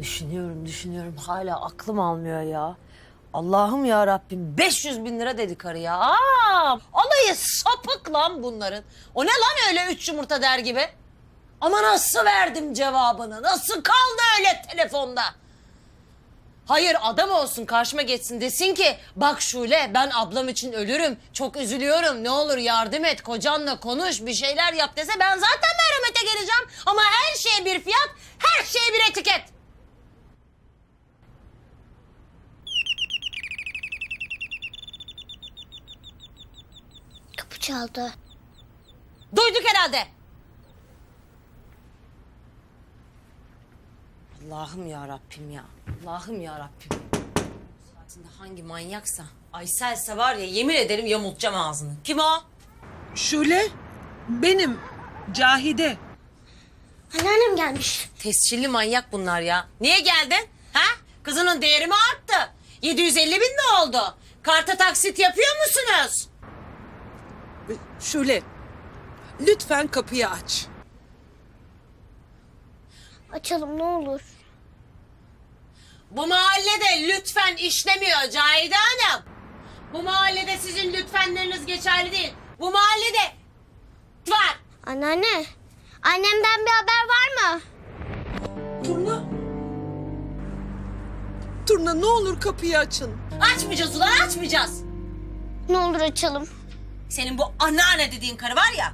Düşünüyorum, düşünüyorum. Hala aklım almıyor ya. Allah'ım ya Rabbim 500 bin lira dedi karı ya. Aa, alayı sapık lan bunların. O ne lan öyle üç yumurta der gibi? Ama nasıl verdim cevabını? Nasıl kaldı öyle telefonda? Hayır adam olsun karşıma geçsin desin ki bak Şule ben ablam için ölürüm çok üzülüyorum ne olur yardım et kocanla konuş bir şeyler yap dese ben zaten merhamete geleceğim ama her şeye bir fiyat her şeye bir etiket. Çaldı. Duyduk herhalde. Allah'ım ya Rabbim ya. Allah'ım ya Rabbim. Saatinde hangi manyaksa Aysel'se var ya yemin ederim yamultacağım ağzını. Kim o? Şule, benim Cahide. Anneannem gelmiş. Tescilli manyak bunlar ya. Niye geldin? Ha? Kızının değeri mi arttı? 750 bin mi oldu? Karta taksit yapıyor musunuz? Şule, lütfen kapıyı aç. Açalım ne olur. Bu mahallede lütfen işlemiyor Cahide Hanım. Bu mahallede sizin lütfenleriniz geçerli değil. Bu mahallede var. Anneanne. Annemden bir haber var mı? Turna. Turna ne olur kapıyı açın. Açmayacağız ulan açmayacağız. Ne olur açalım. Senin bu anneanne dediğin karı var ya.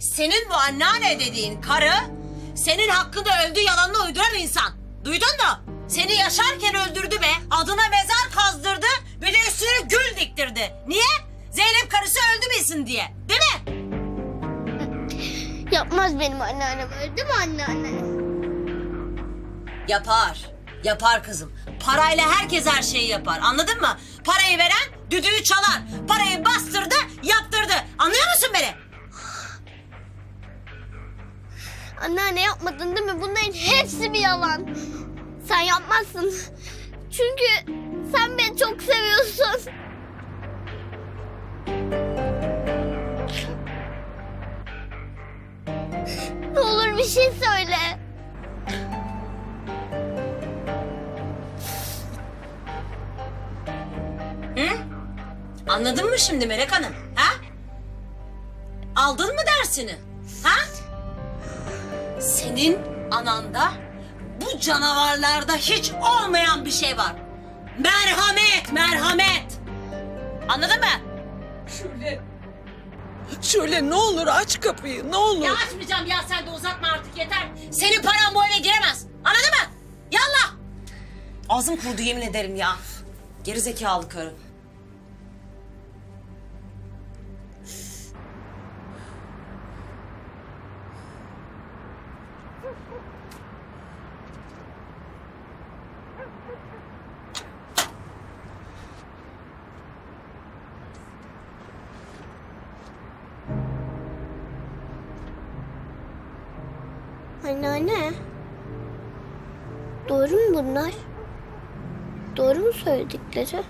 Senin bu anneanne dediğin karı senin hakkında öldü yalanını uyduran insan. Duydun mu? Seni yaşarken öldürdü be. Adına mezar kazdırdı. Bir de üstüne gül diktirdi. Niye? Zeynep karısı öldü bilsin diye. Değil mi? Yapmaz benim anneannem değil mi anneanne? Yapar. Yapar kızım. Parayla herkes her şeyi yapar. Anladın mı? Parayı veren düdüğü çalar. Parayı bastırdı, yaptırdı. Anlıyor musun beni? Anneanne yapmadın değil mi? Bunların hepsi bir yalan. Sen yapmazsın. Çünkü sen beni çok seviyorsun. Ne olur bir şey söyle. Anladın mı şimdi Melek Hanım? Ha? Aldın mı dersini? Ha? Senin ananda bu canavarlarda hiç olmayan bir şey var. Merhamet, merhamet. Anladın mı? Şule. Şule ne olur aç kapıyı ne olur. Ya açmayacağım ya sen de uzatma artık yeter. Senin paran bu eve giremez. Anladın mı? Yallah. Ağzım kurudu yemin ederim ya. Gerizekalı karı. Anneanne. Doğru mu bunlar? Doğru mu söyledikleri?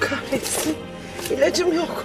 Kahretsin. İlacım yok.